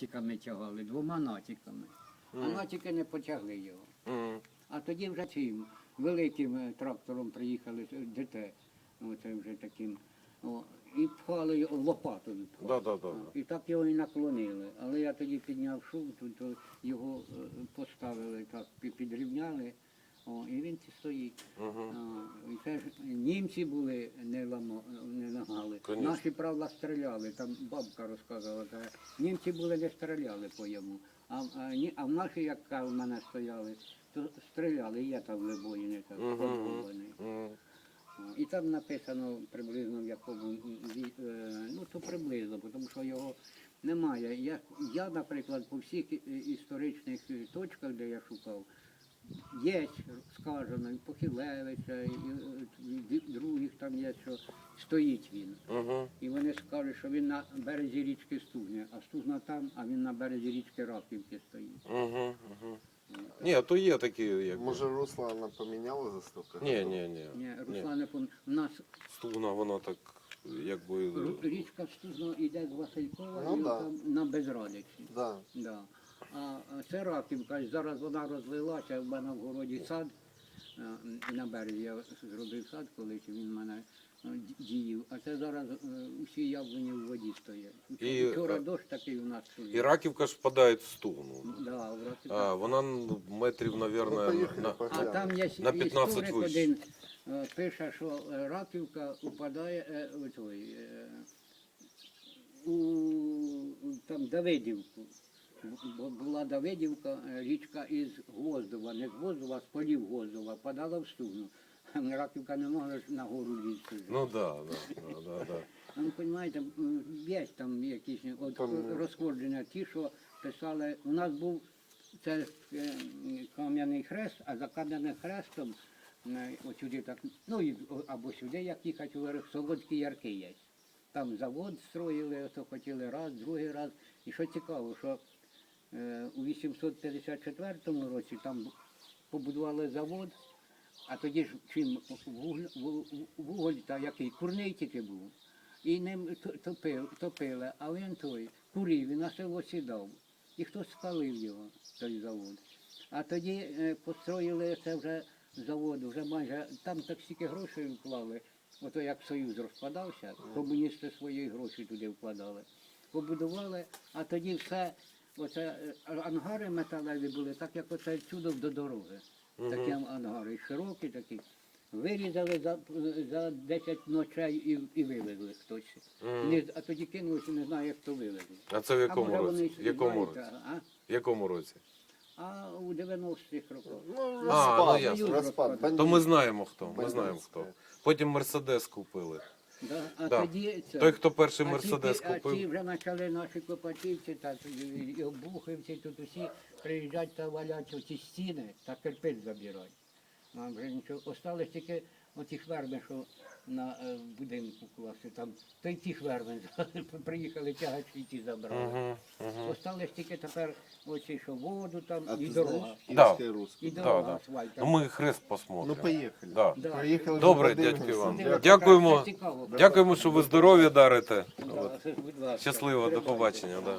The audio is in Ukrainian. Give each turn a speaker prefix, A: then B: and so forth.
A: натиками тягали, двома натиками. А натики не потягли його. А тоді вже цим великим е, трактором приїхали ДТ, оце вже таким. О, і пхали його лопатою.
B: Да, да, да, да.
A: І так його і наклонили. Але я тоді підняв шум, то, то його е, поставили так, підрівняли. О, і він стоїть.
B: Мгм.
A: А, і це ж німці були, не, ламо, не ламали.
B: Конечно.
A: Наші, правда, стріляли. Там бабка розказувала, каже, німці були, не стріляли по йому. А, а, ні, а в наші, як в мене стояли, то стріляли, є там вибоїни, так, подбовані.
B: мгм.
A: І там написано приблизно в якому е, ну то приблизно, тому що його немає. Я, я наприклад, по всіх історичних точках, де я шукав, є сказано, і Похилевича, і, і, і других там є, що стоїть він.
B: Мгм.
A: І вони скажуть, що він на березі річки Стугня, а Стугна там, а він на березі річки Раківки стоїть.
B: Мгм. Мгм. Ні, то є такі, як.
C: Може русло вона поміняла за стільки?
B: Ні, ні, ні.
A: Ні, Руслане, пом- у нас
B: Стугна, воно так, якби.
A: Річка Стузно йде з Василькова
C: Ну
A: і
C: да.
A: там на Безрадичі.
C: Да.
A: Да. А це Раківка, зараз вона розлилася, в мене в городі сад, на березі я зробив сад колись, він в мене діяв. А це зараз е, усі яблуні в воді стоять. Вчора,
B: І,
A: вчора дощ такий у нас.
B: І раківка ж впадає в стугну.
A: Да, в Раківці.
B: А, вона ну, метрів,
C: Ну,
B: мабуть,
C: поїхали,
B: на,
A: А там є
B: На 15 вище.
A: один е, пише, що е, Раківка упадає е, у той, е, у там Давидівку. Бо була Давидівка, е, річка із Гвоздова, не з Гвоздова, а з полів Гвоздова, падала в стугну. Раківка не могла ж на гору лізти.
B: Ну так, да, да, да, да.
A: Ну, розумієте, є там якісь от,
C: Там-
A: розходження, ті, що писали. У нас був це е, кам'яний хрест, а за кам'яним хрестом е, от сюди так, ну і о, або сюди, як їхати, вверх, Солодкі ярки є. Там завод строїли, ото хотіли раз, другий раз. І що цікаво, що е, у 854 році там побудували завод, а тоді ж чим вуголь, вуголь та який курний тільки був. І ним топив, топили, а він той курів і на село сідав. І хтось спалив його, той завод. А тоді е, построїли це вже завод, вже майже там так стільки грошей вклали. Ото як Союз розпадався, комуністи свої гроші туди вкладали. Побудували, а тоді все, оце е, ангари металеві були, так як оце чудо до дороги. Такі ангари широкі такі. Вирізали за, за 10 ночей і, і вивезли хтось. Не- а тоді кинулися, не знаю, як то вивезли.
B: А це в якому
A: вони
B: році? В якому році?
A: а?
B: В якому році?
A: А у 90-х роках.
C: Ну,
B: А,
C: розпад,
B: ну, ясно.
C: розпад.
B: То ми знаємо хто. Ми знаємо хто. Потім Мерседес купили.
A: Да? А
B: Да.
A: тоді це,
B: Той, хто перший
A: а ті-
B: Мерседес
A: А ті
B: купив.
A: вже почали наші копачівці, та і- і обухівці, тут усі приїжджають та валять оці стіни та кирпич забирають. Нам вже нічого. Осталось тільки оті хверми, що на е, будинку класи. Там то й ті хверми приїхали тягачі ті забрали.
B: Мгм, мгм.
A: Осталось тільки тепер оці, що воду там
C: А
A: і дорога.
B: Да.
A: І
B: Да,
A: дорога
B: да.
A: асфальт.
B: Ну ми хрест
C: Ну
B: посмотримо.
C: поїхали.
B: Да.
A: Да.
C: Проїхали
B: Добре, дядько Іван. Дякуємо.
A: Це цікаво.
B: Дякуємо, що ви здоров'я дарите.
A: Да,
B: От.
A: будь ласка.
B: Щасливо, до
A: Тримайте.
B: побачення. Да.